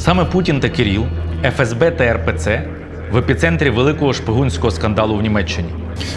Саме Путін та Кирил, ФСБ та РПЦ в епіцентрі великого шпигунського скандалу в Німеччині.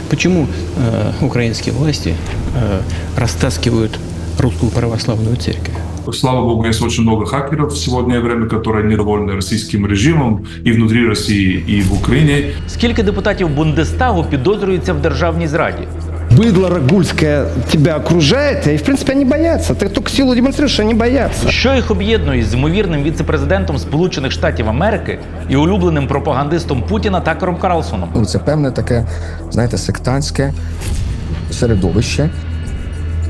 Почему э, украинские власти э, растаскивают русскую православную церковь? Слава богу, есть очень много хакеров в сегодняшнее время, которые недовольны российским режимом и внутри России, и в Украине. Скільки депутатів Бундестагу підозрюються в державній зраді? Быдло рагульское тебя окружает, и, в принципе, они боятся. Ты только силу демонстрируешь, что они боятся. Що їх об'єднує з ймовірним віцепрезидентом Сполучених Штатів Америки і улюбленим пропагандистом Путіна Такером Карлсоном? Ну, це певне таке, знаєте, сектантське середовище.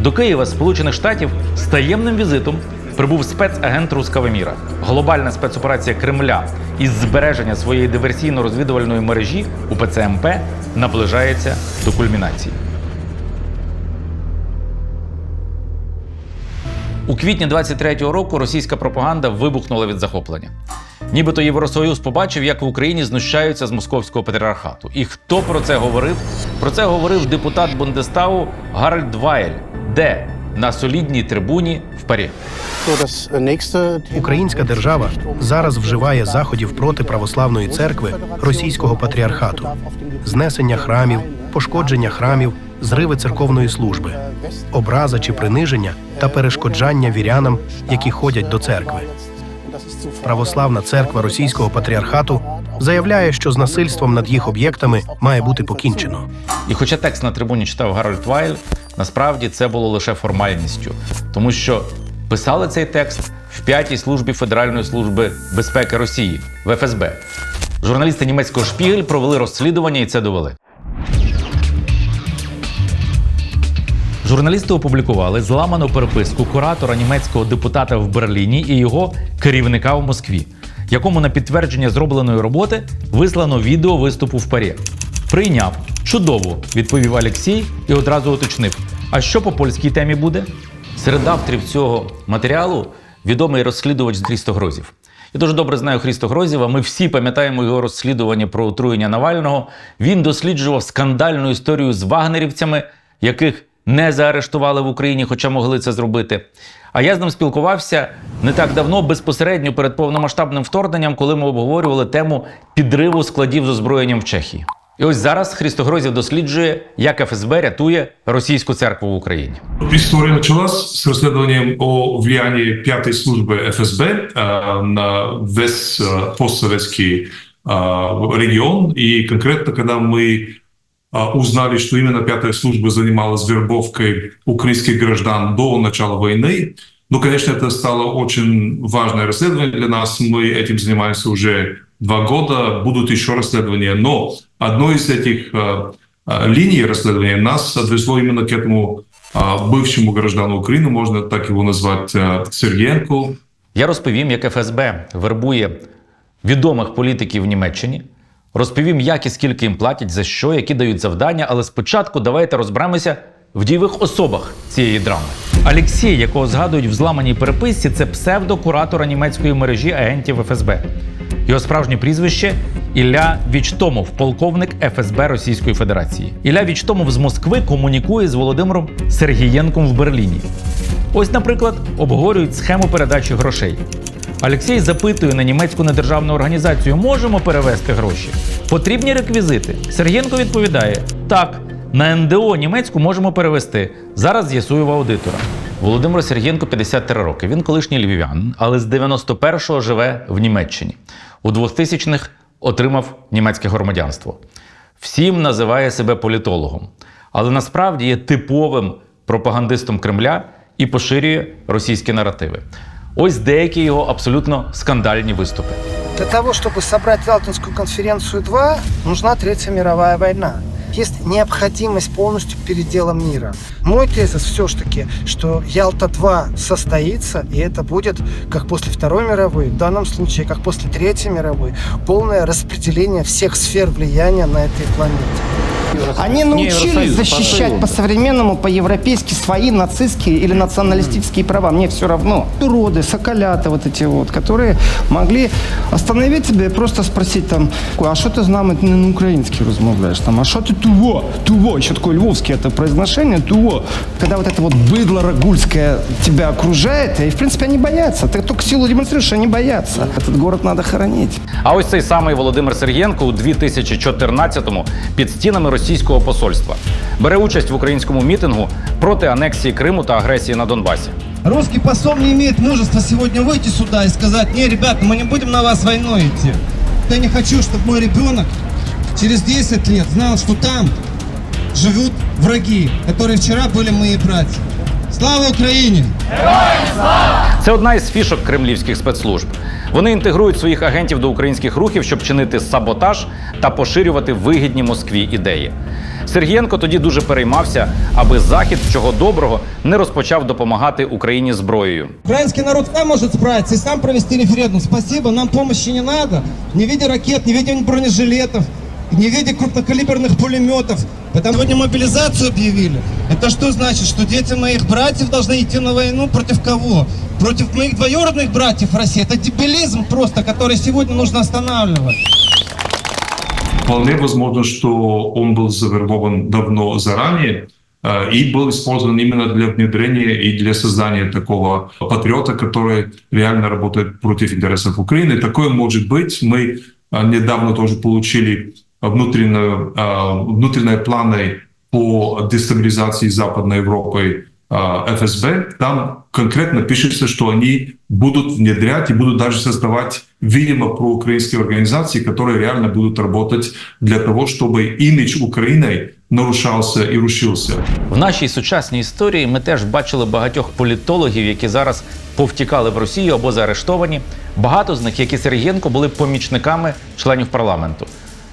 До Києва з Сполучених Штатів з таємним візитом прибув спецагент Руского міра. Глобальна спецоперація Кремля із збереження своєї диверсійно-розвідувальної мережі у ПЦМП наближається до кульмінації. У квітні 23-го року російська пропаганда вибухнула від захоплення. Нібито Євросоюз побачив, як в Україні знущаються з московського патріархату. І хто про це говорив? Про це говорив депутат Бундестагу Гарольд Вайль. Де? На солідній трибуні в Парі. Українська держава зараз вживає заходів проти православної церкви російського патріархату, знесення храмів, пошкодження храмів, зриви церковної служби, образа чи приниження та перешкоджання вірянам, які ходять до церкви. Православна церква російського патріархату заявляє, що з насильством над їх об'єктами має бути покінчено. І хоча текст на трибуні читав Гарольд Вайль, насправді це було лише формальністю, тому що писали цей текст в п'ятій службі Федеральної служби безпеки Росії в ФСБ. Журналісти німецького Шпігель провели розслідування і це довели. Журналісти опублікували зламану переписку куратора німецького депутата в Берліні і його керівника в Москві, якому на підтвердження зробленої роботи вислано відео виступу в парі. Прийняв чудово, відповів Олексій і одразу уточнив: а що по польській темі буде? Серед авторів цього матеріалу відомий розслідувач Хрісто Грозів. Я дуже добре знаю Хрісто Грозєва. Ми всі пам'ятаємо його розслідування про отруєння Навального. Він досліджував скандальну історію з вагнерівцями, яких не заарештували в Україні, хоча могли це зробити. А я з ним спілкувався не так давно, безпосередньо перед повномасштабним вторгненням, коли ми обговорювали тему підриву складів з озброєнням в Чехії. І ось зараз Христо Грозів досліджує, як ФСБ рятує російську церкву в Україні. История началась с расследованием о влиянии пятой службы ФСБ э, на весь э, постсоветский э, регион. И конкретно, когда мы э, узнали, что именно пятая служба занималась вербовкой украинских граждан до начала войны, ну, конечно, это стало очень важное расследование для нас. Мы этим занимаемся уже два года, будут еще расследования. Но одно из этих э, э, линий расследования нас отвезло именно к этому э, бывшему граждану Украины, можно так его назвать, э, Сергеенко. Я розповім, як ФСБ вербує відомих політиків в Німеччині. Розповім, як і скільки їм платять, за що, які дають завдання. Але спочатку давайте розберемося в дійових особах цієї драми. Алексій, якого згадують в зламаній переписці, це псевдокуратора німецької мережі агентів ФСБ. Його справжнє прізвище Ілля Вічтомов, полковник ФСБ Російської Федерації. Ілля Вічтомов з Москви комунікує з Володимиром Сергієнком в Берліні. Ось, наприклад, обговорюють схему передачі грошей. Олексій запитує на німецьку недержавну організацію: можемо перевести гроші? Потрібні реквізити. Сергієнко відповідає: так, на НДО німецьку можемо перевести. Зараз з'ясую в аудитора. Володимир Сергієнко 53 роки. Він колишній львів'янин, але з 91-го живе в Німеччині. У 2000-х отримав німецьке громадянство. Всім називає себе політологом, але насправді є типовим пропагандистом Кремля і поширює російські наративи. Ось деякі його абсолютно скандальні виступи. Для того, чтобы собрать Ялтинскую конференцию 2, нужна Третья мировая война. Есть необходимость полностью передела мира. Мой тезис все-таки, что Ялта-2 состоится, и это будет, как после Второй мировой, в данном случае, как после Третьей мировой, полное распределение всех сфер влияния на этой планете. Они научились Евросоюз, защищать по-современному, по-европейски свои нацистские или националистические права. Мне все равно. Уроды, соколята вот эти вот, которые могли остановить тебя и просто спросить там, а что ты з нами не на українській розмовляєш? Там, а що ти туво, туво, еще такое львовское это произношение, туво. Когда вот это вот быдло рагульское тебя окружает, и в принципе они боятся. Ты только силу демонстрируешь, они боятся. Этот город надо хоронить. А ось цей самий Володимир Сергієнко у 2014-му під стінами російського посольства бере участь в українському мітингу проти анексії Криму та агресії на Донбасі. Русский посол не имеет мужества сегодня выйти сюда и сказать, не, ребята, мы не будем на вас войной идти. Я не хочу, чтобы мой ребенок через 10 лет знал, что там живут враги, которые вчера были мои братья. Слава Украине! Це одна із фішок кремлівських спецслужб. Вони інтегрують своїх агентів до українських рухів, щоб чинити саботаж та поширювати вигідні Москві ідеї. Сергієнко тоді дуже переймався, аби Захід, чого доброго, не розпочав допомагати Україні зброєю. Український народ сам може справитися і сам провести референдум. Спасибо, нам допомоги не треба. Не від ракет, не в виде бронежилетов, не в виде крупнокалиберных пулеметов. Потому сегодня мобилизацию объявили. Это что значит? Что дети моих братьев должны идти на войну против кого? Против моих двоюродных братьев в России. Это дебилизм просто, который сегодня нужно останавливать. Вполне возможно, что он был завербован давно заранее э, и был использован именно для внедрения и для создания такого патриота, который реально работает против интересов Украины. Такое может быть. Мы э, недавно тоже получили внутреннюю, э, внутренние планы по дестабилизации Западной Европы э, ФСБ. Там конкретно пишется, что они будут внедрять и будут даже создавать, видимо, проукраинские организации, которые реально будут работать для того, чтобы имидж Украины нарушался и рушился. В нашій сучасній історії ми теж бачили багатьох політологів, які зараз повтікали в Росію або заарештовані. Багато з них, як і Сергієнко, були помічниками членів парламенту.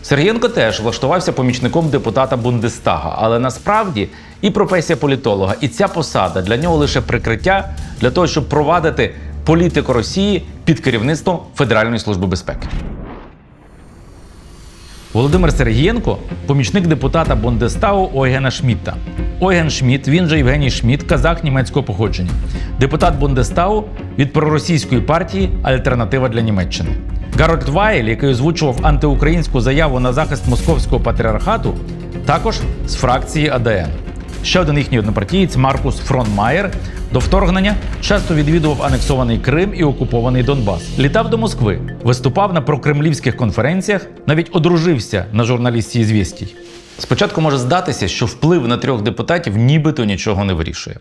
Сергієнко теж влаштувався помічником депутата Бундестага, але насправді і професія політолога, і ця посада для нього лише прикриття для того, щоб провадити політику Росії під керівництвом Федеральної служби безпеки. Володимир Сергієнко помічник депутата Бундестагу Ойгена Шмідта. Ойген Шмідт, він же Євгеній Шмідт, казах німецького походження, депутат Бундестагу від проросійської партії Альтернатива для Німеччини. Гарольд Вайль, який озвучував антиукраїнську заяву на захист московського патріархату, також з фракції АДН. Ще один їхній однопартієць Маркус Фронмаєр до вторгнення часто відвідував анексований Крим і окупований Донбас. Літав до Москви, виступав на прокремлівських конференціях, навіть одружився на журналісті «Ізвєстій». Спочатку може здатися, що вплив на трьох депутатів нібито нічого не вирішує.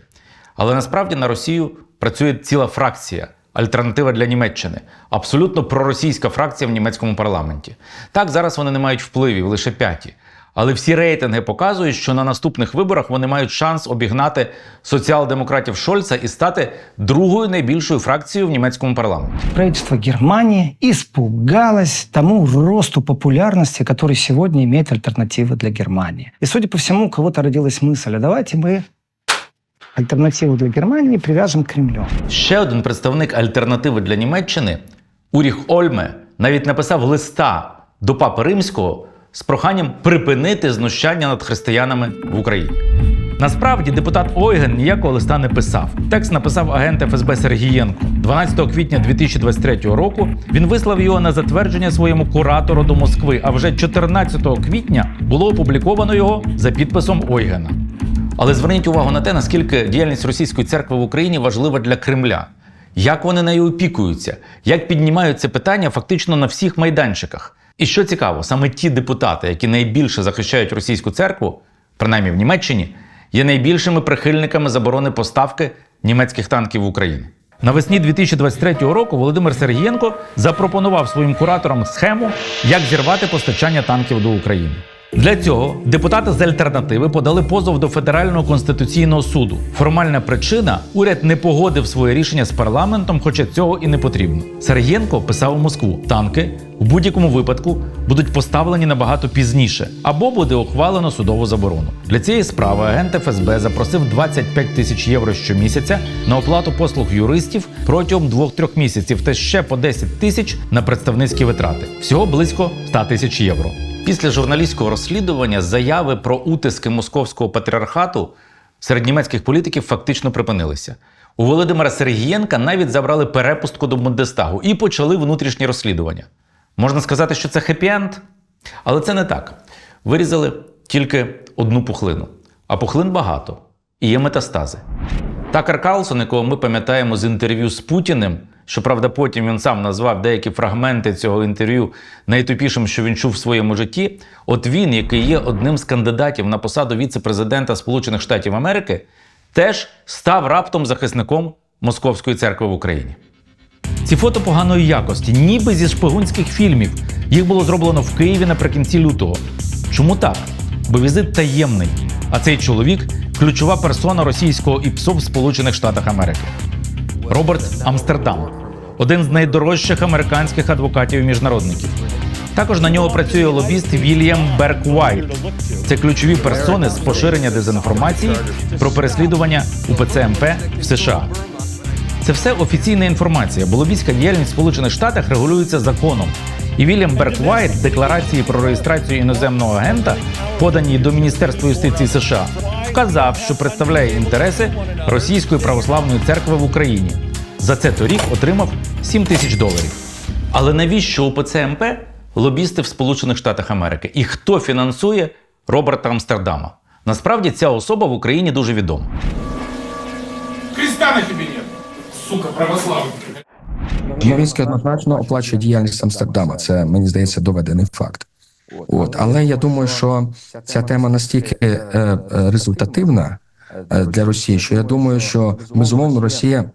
Але насправді на Росію працює ціла фракція. Альтернатива для Німеччини абсолютно проросійська фракція в німецькому парламенті. Так, зараз вони не мають впливів, лише п'яті. Але всі рейтинги показують, що на наступних виборах вони мають шанс обігнати соціал-демократів Шольца і стати другою найбільшою фракцією в німецькому парламенті. правительство Германии испугалось тому росту популярности, который сегодня имеет альтернатива для Германии. И, судя по всему, у кого-то родилась мысль, а давайте мы альтернативу для Германии привяжем Кремлю. Ще один представник альтернативи для Німеччини Уріх Ольме навіть написав листа до Папи Римського з проханням припинити знущання над християнами в Україні. Насправді депутат Ойген ніякого листа не писав. Текст написав агент ФСБ Сергієнко. 12 квітня 2023 року він вислав його на затвердження своєму куратору до Москви. А вже 14 квітня було опубліковано його за підписом Ойгена. Але зверніть увагу на те, наскільки діяльність російської церкви в Україні важлива для Кремля. Як вони нею опікуються, як піднімають це питання фактично на всіх майданчиках. І що цікаво, саме ті депутати, які найбільше захищають російську церкву, принаймні в Німеччині, є найбільшими прихильниками заборони поставки німецьких танків в Україну. Навесні 2023 року Володимир Сергієнко запропонував своїм кураторам схему, як зірвати постачання танків до України. Для цього депутати з альтернативи подали позов до Федерального конституційного суду. Формальна причина уряд не погодив своє рішення з парламентом, хоча цього і не потрібно. Сергієнко писав у Москву: танки в будь-якому випадку будуть поставлені набагато пізніше або буде ухвалено судову заборону. Для цієї справи агент ФСБ запросив 25 тисяч євро щомісяця на оплату послуг юристів протягом 2-3 місяців та ще по 10 тисяч на представницькі витрати. Всього близько 100 тисяч євро. Після журналістського розслідування заяви про утиски московського патріархату серед німецьких політиків фактично припинилися. У Володимира Сергієнка навіть забрали перепустку до Бундестагу і почали внутрішні розслідування. Можна сказати, що це хеппі-енд? Але це не так. Вирізали тільки одну пухлину, а пухлин багато і є метастази. Такер Карлсон, якого ми пам'ятаємо з інтерв'ю з Путіним, щоправда, потім він сам назвав деякі фрагменти цього інтерв'ю найтупішим, що він чув в своєму житті. От він, який є одним з кандидатів на посаду віце-президента Сполучених Штатів Америки, теж став раптом захисником Московської церкви в Україні. Ці фото поганої якості, ніби зі шпигунських фільмів. Їх було зроблено в Києві наприкінці лютого. Чому так? Бо візит таємний, а цей чоловік ключова персона російського ІПСО в Сполучених Штатах Америки. Роберт Амстердам, один з найдорожчих американських адвокатів-міжнародників. Також на нього працює лобіст Вільям Берк Уайт. Це ключові персони з поширення дезінформації про переслідування УПЦ МП в США. Це все офіційна інформація, бо лобійська діяльність в Сполучених Штатах регулюється законом. І Вільям Берквайт в декларації про реєстрацію іноземного агента, поданій до Міністерства юстиції США, вказав, що представляє інтереси Російської православної церкви в Україні. За це торік отримав 7 тисяч доларів. Але навіщо УПЦ МП лобісти в Сполучених Штатах Америки? І хто фінансує Роберта Амстердама? Насправді ця особа в Україні дуже відома. Христа на тебе нет, сука православный. Новінський однозначно оплачує діяльність Амстердама. Це мені здається доведений факт. От, але я думаю, що ця тема настільки е, е, результативна е, для Росії, що я думаю, що безумовно Росія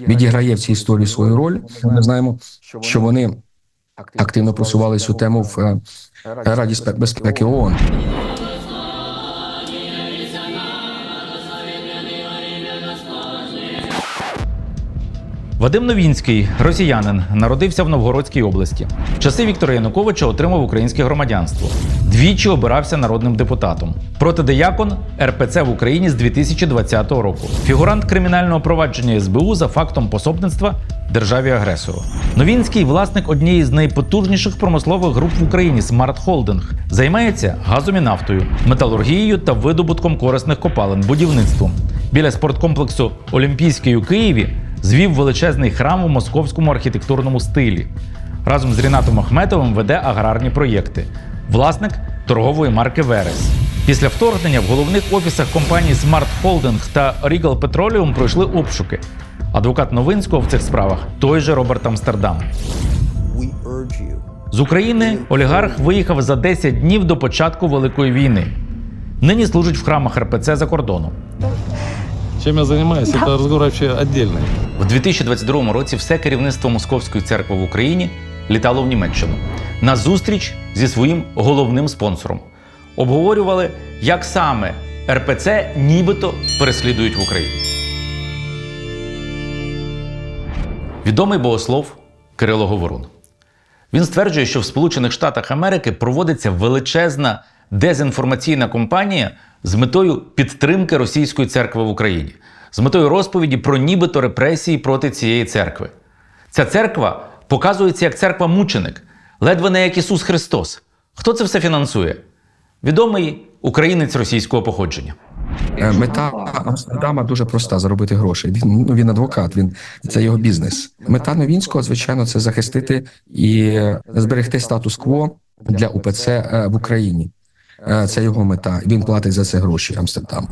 відіграє в цій історії свою роль. Ми знаємо, що вони активно просували цю тему в е, Раді безпеки ООН. Вадим Новінський, росіянин, народився в Новгородській області. В часи Віктора Януковича отримав українське громадянство. Двічі обирався народним депутатом. Протидиякон РПЦ в Україні з 2020 року. Фігурант кримінального провадження СБУ за фактом пособництва державі агресору. Новінський власник однієї з найпотужніших промислових груп в Україні Smart Holding. Займається газом і нафтою, металургією та видобутком корисних копалин, будівництвом. Біля спорткомплексу Олімпійський у Києві звів величезний храм у московському архітектурному стилі. Разом з Рінатом Ахметовим веде аграрні проєкти. Власник торгової марки Верес. Після вторгнення в головних офісах компаній Smart Holding та Regal Petroleum пройшли обшуки. Адвокат Новинського в цих справах той же Роберт Амстердам. З України олігарх виїхав за 10 днів до початку Великої війни. Нині служить в храмах РПЦ за кордоном. Чем я занимаюсь, это разговор вообще отдельный. В 2022 році все керівництво Московської церкви в Україні літало в Німеччину на зустріч зі своїм головним спонсором. Обговорювали, як саме РПЦ нібито переслідують в Україні. Відомий богослов Кирило Говорун. Він стверджує, що в Сполучених Штатах Америки проводиться величезна дезінформаційна кампанія з метою підтримки російської церкви в Україні, з метою розповіді про нібито репресії проти цієї церкви. Ця церква показується як церква-мученик, ледве не як Ісус Христос. Хто це все фінансує? Відомий українець російського походження. Е, Мета Амстердама дуже проста заробити гроші. Він ну він адвокат, він це його бізнес. Мета Новінського, звичайно, це захистити і зберегти статус-кво для УПЦ е, в Україні. Е, Це його мета. Він платить за це гроші Амстердаму.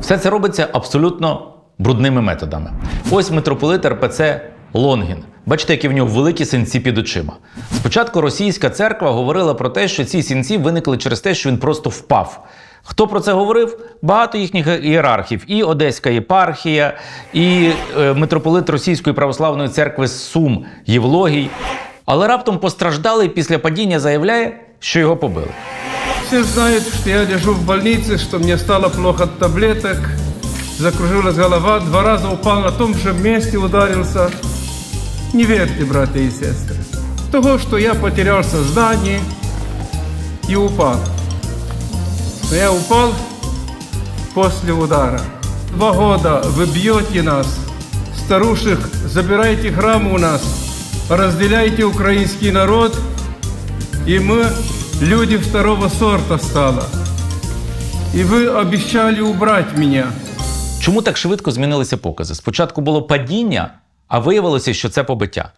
Все це робиться абсолютно брудними методами. Ось митрополит РПЦ Лонгін. Бачите, які в нього великі синці під очима. Спочатку російська церква говорила про те, що ці синці виникли через те, що він просто впав. Хто про це говорив? Багато їхніх ієрархів. І Одеська єпархія, і е, митрополит Російської православної церкви Сум Євлогій. Але раптом постраждалий після падіння заявляє, що його побили. Все знают, что я лежу в больнице, что мне стало плохо от таблеток, закружилась голова, два раза упал на том же месте, ударился. Не верьте, братья и сестры. Того, что я потерял сознание и упал. Но я упал после удара. Два года вы бьете нас, старушек, забираете храм у нас, разделяете украинский народ, и мы люди второго сорта стало. И вы обещали убрать меня. Чому так швидко змінилися покази? Спочатку було падіння, а виявилося, що це побиття.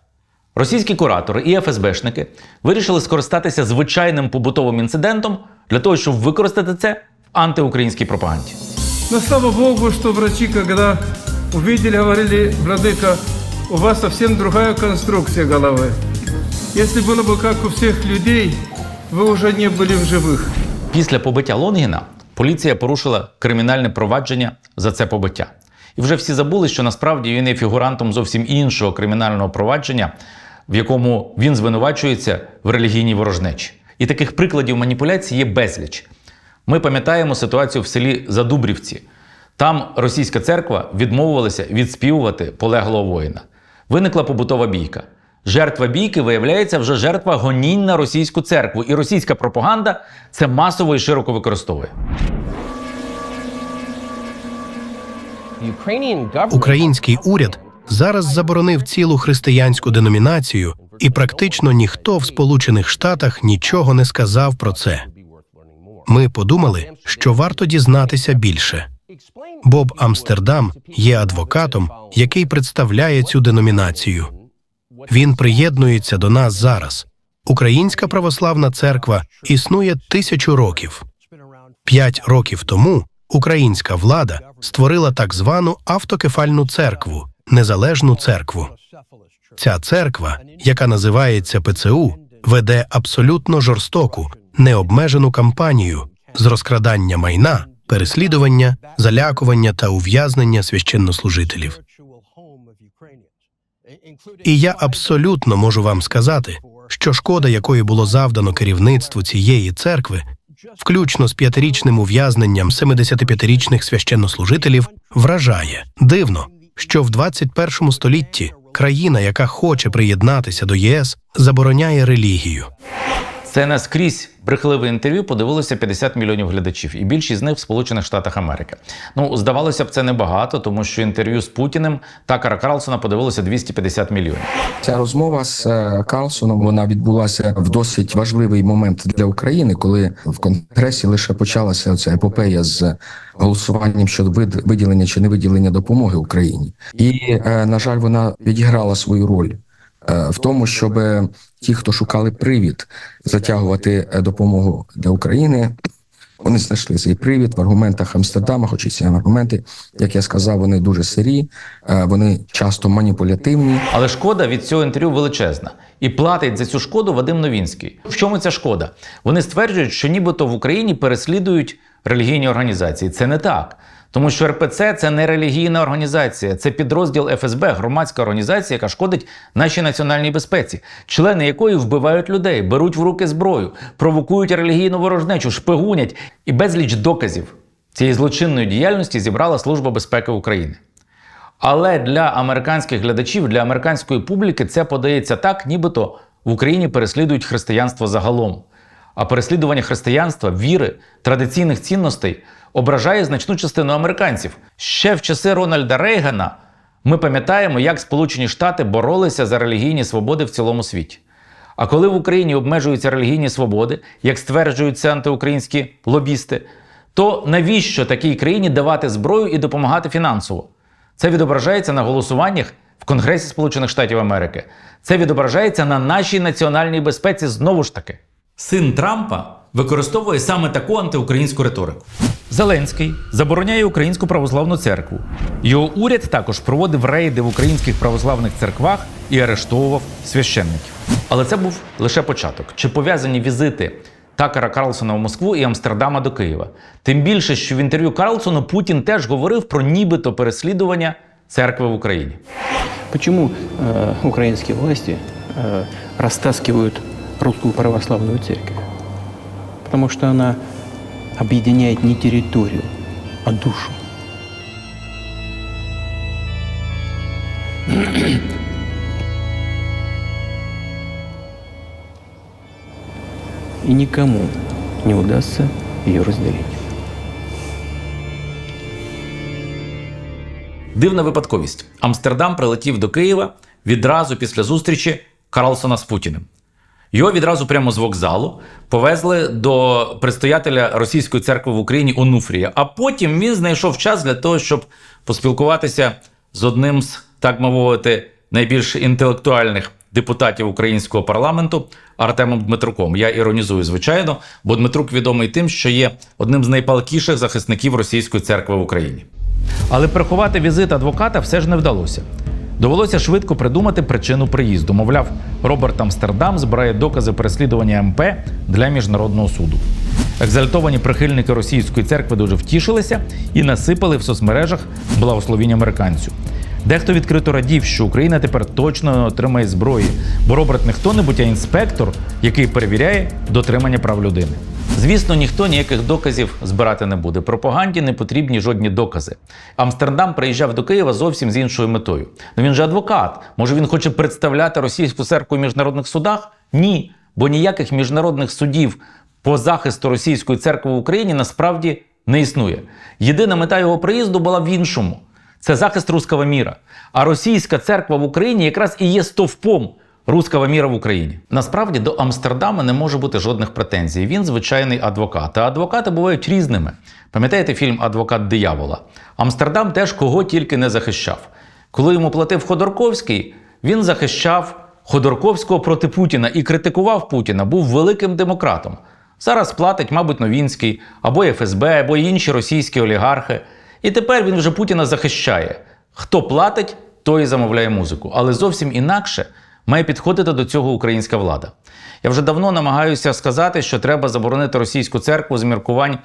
Російські куратори і ФСБшники вирішили скористатися звичайним побутовим інцидентом для того, щоб використати це в антиукраїнській пропаганді. Но слава Богу, что врачи, когда увидели, говорили, Владыка, у вас совсем другая конструкция головы. Если было бы как у всех людей, вы уже не были в живых. Після побиття Лонгіна поліція порушила кримінальне провадження за це побиття. І вже всі забули, що насправді він є фігурантом зовсім іншого кримінального провадження, в якому він звинувачується в релігійній ворожнечі. І таких прикладів маніпуляцій є безліч. Ми пам'ятаємо ситуацію в селі Задубрівці. Там російська церква відмовилася відспівувати полеглого воїна. Виникла побутова бійка. Жертва бійки виявляється вже жертва гонінь на російську церкву, і російська пропаганда це масово і широко використовує. Український уряд зараз заборонив цілу християнську деномінацію, і практично ніхто в Сполучених Штатах нічого не сказав про це. Ми подумали, що варто дізнатися більше. Боб Амстердам є адвокатом, який представляє цю деномінацію. Він приєднується до нас зараз. Українська православна церква існує тисячу років. П'ять років тому українська влада створила так звану автокефальну церкву, незалежну церкву. Ця церква, яка називається ПЦУ, веде абсолютно жорстоку, необмежену кампанію з розкрадання майна, переслідування, залякування та ув'язнення священнослужителів. І я абсолютно можу вам сказати, що шкода, якої було завдано керівництву цієї церкви, включно з п'ятирічним ув'язненням 75-річних священнослужителів, вражає дивно, що в 21 столітті країна, яка хоче приєднатися до ЄС, забороняє релігію. Це наскрізь брехливе інтерв'ю подивилося 50 мільйонів глядачів, і більшість з них в Сполучених Штатах Америки. Ну, здавалося б, це небагато, тому що інтерв'ю з Путіним Такара Карлсона подивилося 250 мільйонів. Ця розмова з е, Карлсоном вона відбулася в досить важливий момент для України, коли в конгресі лише почалася ця епопея з голосуванням щодо вид- виділення чи невиділення допомоги Україні, і е, на жаль, вона відіграла свою роль. Е, В тому, щоб ті, хто шукали привід затягувати е, допомогу для України, вони знайшли цей привід в аргументах Амстердама, хоч і ці аргументи, як я сказав, вони дуже сирі, е, вони часто маніпулятивні. Але шкода від цього інтерв'ю величезна. І платить за цю шкоду Вадим Новінський. В чому ця шкода? Вони стверджують, що нібито в Україні переслідують релігійні організації. Це не так. Тому що РПЦ це не релігійна організація, це підрозділ ФСБ, громадська організація, яка шкодить нашій національній безпеці, члени якої вбивають людей, беруть в руки зброю, провокують релігійну ворожнечу, шпигунять і безліч доказів цієї злочинної діяльності зібрала Служба безпеки України. Але для американських глядачів, для американської публіки це подається так, нібито в Україні переслідують християнство загалом. А переслідування християнства, віри, традиційних цінностей ображає значну частину американців. Ще в часи Рональда Рейгана ми пам'ятаємо, як Сполучені Штати боролися за релігійні свободи в цілому світі. А коли в Україні обмежуються релігійні свободи, як стверджують це антиукраїнські лобісти, то навіщо такій країні давати зброю і допомагати фінансово? Це відображається на голосуваннях в Конгресі Сполучених Штатів Америки. Це відображається на нашій національній безпеці знову ж таки. Син Трампа використовує саме таку антиукраїнську риторику. Зеленський забороняє українську православну церкву. Його уряд також проводив рейди в українських православних церквах і арештовував священників. Але це був лише початок. Чи пов'язані візити Такера Карлсона в Москву і Амстердама до Києва? Тим більше, що в інтерв'ю Карлсону Путін теж говорив про нібито переслідування церкви в Україні. Почему э, украинские власти э, растаскивают русскую православную церковь? Потому что она объединяет не территорию, а душу. И никому не удастся ее разделить. Дивна випадковість. Амстердам прилетів до Києва відразу після зустрічі Карлсона з Путіним. Його відразу прямо з вокзалу повезли до предстоятеля Російської церкви в Україні Онуфрія. А потім він знайшов час для того, щоб поспілкуватися з одним з, так мовити, найбільш інтелектуальних депутатів українського парламенту Артемом Дмитруком. Я іронізую, звичайно, бо Дмитрук відомий тим, що є одним з найпалкіших захисників російської церкви в Україні. Але приховати візит адвоката все ж не вдалося. Довелося швидко придумати причину приїзду. Мовляв, Роберт Амстердам збирає докази переслідування МП для міжнародного суду. Екзальтовані прихильники російської церкви дуже втішилися і насипали в соцмережах благословінь американцю. Дехто відкрито радів, що Україна тепер точно не отримає зброї, бо Роберт не хто-небудь, а інспектор, який перевіряє дотримання прав людини. Звісно, ніхто ніяких доказів збирати не буде. Пропаганді не потрібні жодні докази. Амстердам приїжджав до Києва зовсім з іншою метою. Ну він же адвокат. Може він хоче представляти російську церкву в міжнародних судах? Ні, бо ніяких міжнародних судів по захисту російської церкви в Україні насправді не існує. Єдина мета його приїзду була в іншому це захист руского міра. А російська церква в Україні якраз і є стовпом руского міра в Україні. Насправді до Амстердама не може бути жодних претензій. Він звичайний адвокат. А адвокати бувають різними. Пам'ятаєте фільм Адвокат диявола? Амстердам теж кого тільки не захищав. Коли йому платив Ходорковський, він захищав Ходорковського проти Путіна і критикував Путіна, був великим демократом. Зараз платить, мабуть, Новінський, або ФСБ, або інші російські олігархи. І тепер він вже Путіна захищає. Хто платить, той і замовляє музику. Але зовсім інакше має підходити до цього українська влада. Я вже давно намагаюся сказати, що треба заборонити російську церкву з міркувань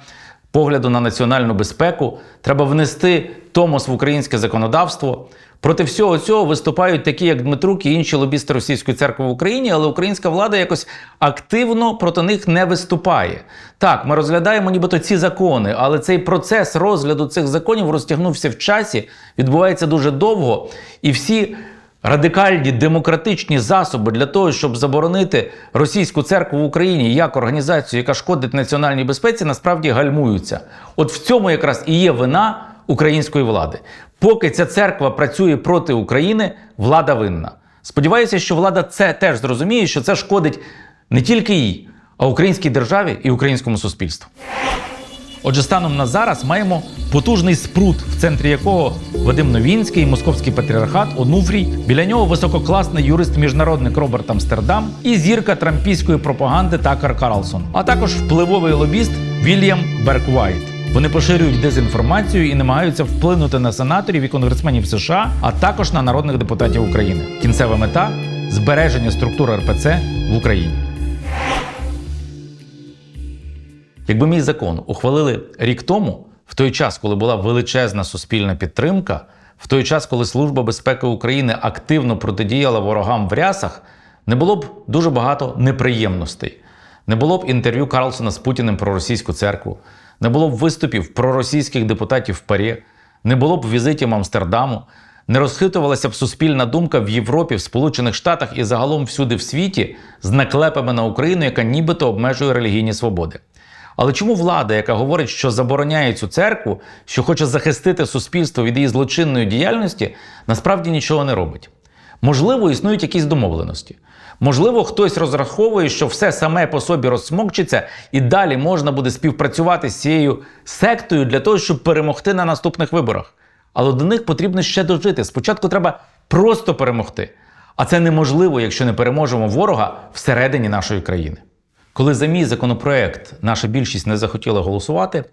погляду на національну безпеку. Треба внести томос в українське законодавство. Проти всього цього виступають такі, як Дмитрук і інші лобісти російської церкви в Україні, але українська влада якось активно проти них не виступає. Так, ми розглядаємо нібито ці закони, але цей процес розгляду цих законів розтягнувся в часі, відбувається дуже довго, і всі. Радикальні демократичні засоби для того, щоб заборонити російську церкву в Україні як організацію, яка шкодить національній безпеці, насправді гальмуються. От в цьому якраз і є вина української влади. Поки ця церква працює проти України, влада винна. Сподіваюся, що влада це теж зрозуміє, що це шкодить не тільки їй, а українській державі і українському суспільству. Отже, станом на зараз маємо потужний спрут, в центрі якого Вадим Новінський, московський патріархат, Онуфрій. Біля нього висококласний юрист-міжнародник Роберт Амстердам і зірка трампійської пропаганди Такер Карлсон, а також впливовий лобіст Вільям Берквайт. Вони поширюють дезінформацію і намагаються вплинути на сенаторів і конгресменів США, а також на народних депутатів України. Кінцева мета збереження структури РПЦ в Україні. Якби мій закон ухвалили рік тому, в той час, коли була величезна суспільна підтримка, в той час, коли Служба безпеки України активно протидіяла ворогам в рясах, не було б дуже багато неприємностей. Не було б інтерв'ю Карлсона з Путіним про російську церкву, не було б виступів проросійських депутатів в ПАРЄ, не було б візитів Амстердаму, не розхитувалася б суспільна думка в Європі, в Сполучених Штатах і загалом всюди в світі з наклепами на Україну, яка нібито обмежує релігійні свободи. Але чому влада, яка говорить, що забороняє цю церкву, що хоче захистити суспільство від її злочинної діяльності, насправді нічого не робить? Можливо, існують якісь домовленості. Можливо, хтось розраховує, що все саме по собі розсмокчиться, і далі можна буде співпрацювати з цією сектою для того, щоб перемогти на наступних виборах. Але до них потрібно ще дожити. Спочатку треба просто перемогти. А це неможливо, якщо не переможемо ворога всередині нашої країни. Коли за мій законопроект наша більшість не захотіла голосувати,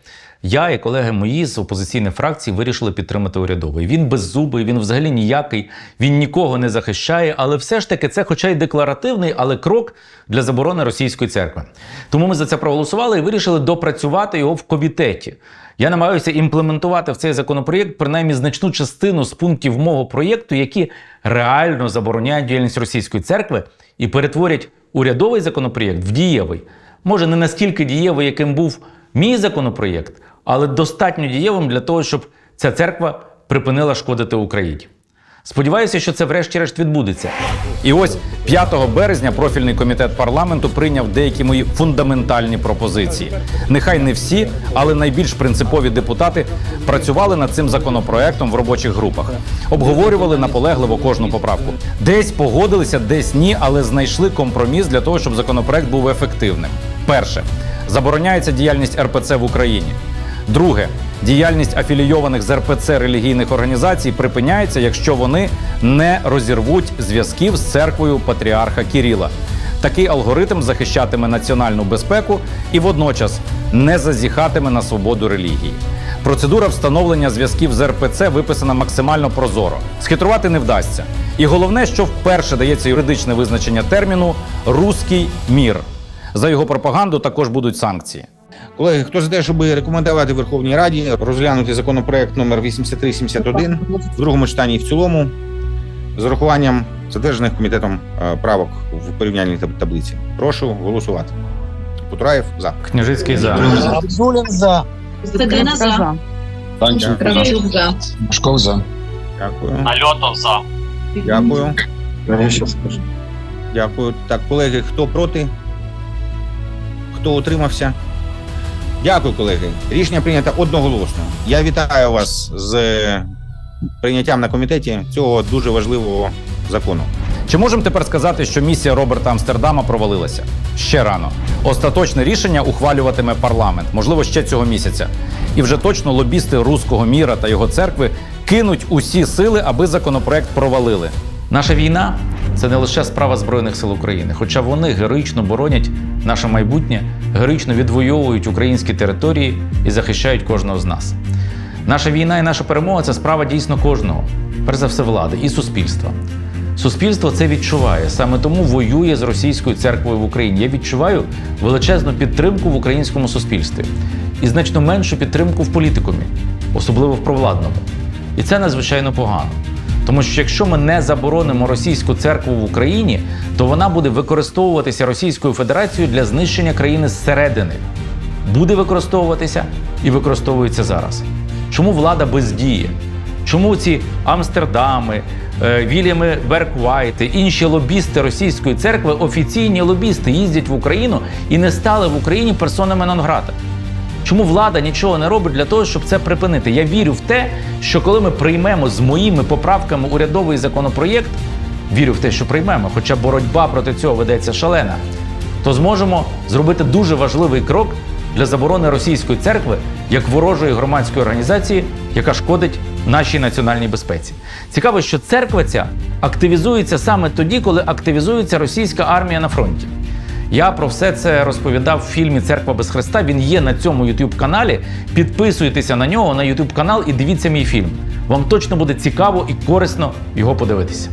я і колеги мої з опозиційної фракції вирішили підтримати урядовий. Він беззубий, він взагалі ніякий, він нікого не захищає, але все ж таки це, хоча й декларативний, але крок для заборони російської церкви. Тому ми за це проголосували і вирішили допрацювати його в комітеті. Я намагаюся імплементувати в цей законопроєкт принаймні значну частину з пунктів мого проєкту, які реально забороняють діяльність російської церкви і перетворять урядовий законопроєкт в дієвий. Може, не настільки дієвий, яким був мій законопроєкт, але достатньо дієвим для того, щоб ця церква припинила шкодити Україні. Сподіваюся, що це врешті-решт відбудеться. І ось 5 березня профільний комітет парламенту прийняв деякі мої фундаментальні пропозиції. Нехай не всі, але найбільш принципові депутати працювали над цим законопроектом в робочих групах, обговорювали наполегливо кожну поправку. Десь погодилися, десь ні, але знайшли компроміс для того, щоб законопроект був ефективним. Перше забороняється діяльність РПЦ в Україні. Друге, діяльність афілійованих з РПЦ релігійних організацій припиняється, якщо вони не розірвуть зв'язків з церквою патріарха Кіріла. Такий алгоритм захищатиме національну безпеку і водночас не зазіхатиме на свободу релігії. Процедура встановлення зв'язків з РПЦ виписана максимально прозоро. Схитрувати не вдасться. І головне, що вперше дається юридичне визначення терміну руський мір. За його пропаганду також будуть санкції. Колеги, хто за те, щоб рекомендувати Верховній Раді розглянути законопроект номер 8371 в другому читанні і в цілому з урахуванням затверджених комітетом е, правок в порівняльній таблиці. Прошу голосувати. Потураєв за. Княжицький за. Абдулин за. Стадина за. Кравчук за. Школ за. Дякую. Нальотов за. Дякую. Дякую. Так, колеги, хто проти? Хто утримався? Дякую, колеги. Рішення прийнято одноголосно. Я вітаю вас з прийняттям на комітеті цього дуже важливого закону. Чи можемо тепер сказати, що місія Роберта Амстердама провалилася? Ще рано. Остаточне рішення ухвалюватиме парламент, можливо, ще цього місяця. І вже точно лобісти руського міра та його церкви кинуть усі сили, аби законопроект провалили. Наша війна це не лише справа Збройних сил України, хоча вони героїчно боронять наше майбутнє, героїчно відвоюють українські території і захищають кожного з нас. Наша війна і наша перемога це справа дійсно кожного, перш за все влади і суспільства. Суспільство це відчуває, саме тому воює з російською церквою в Україні. Я відчуваю величезну підтримку в українському суспільстві і значно меншу підтримку в політикумі, особливо в провладному. І це надзвичайно погано. Тому що якщо ми не заборонимо російську церкву в Україні, то вона буде використовуватися Російською Федерацією для знищення країни зсередини. Буде використовуватися і використовується зараз. Чому влада бездіє? Чому ці Амстердами, е, Вільями Берквайти, інші лобісти російської церкви, офіційні лобісти, їздять в Україну і не стали в Україні персонами нон-грата? Чому влада нічого не робить для того, щоб це припинити? Я вірю в те, що коли ми приймемо з моїми поправками урядовий законопроєкт, вірю в те, що приймемо, хоча боротьба проти цього ведеться шалена, то зможемо зробити дуже важливий крок для заборони російської церкви як ворожої громадської організації, яка шкодить нашій національній безпеці. Цікаво, що церква ця активізується саме тоді, коли активізується російська армія на фронті. Я про все це розповідав в фільмі Церква без Христа. Він є на цьому youtube каналі. Підписуйтеся на нього на youtube канал і дивіться мій фільм. Вам точно буде цікаво і корисно його подивитися.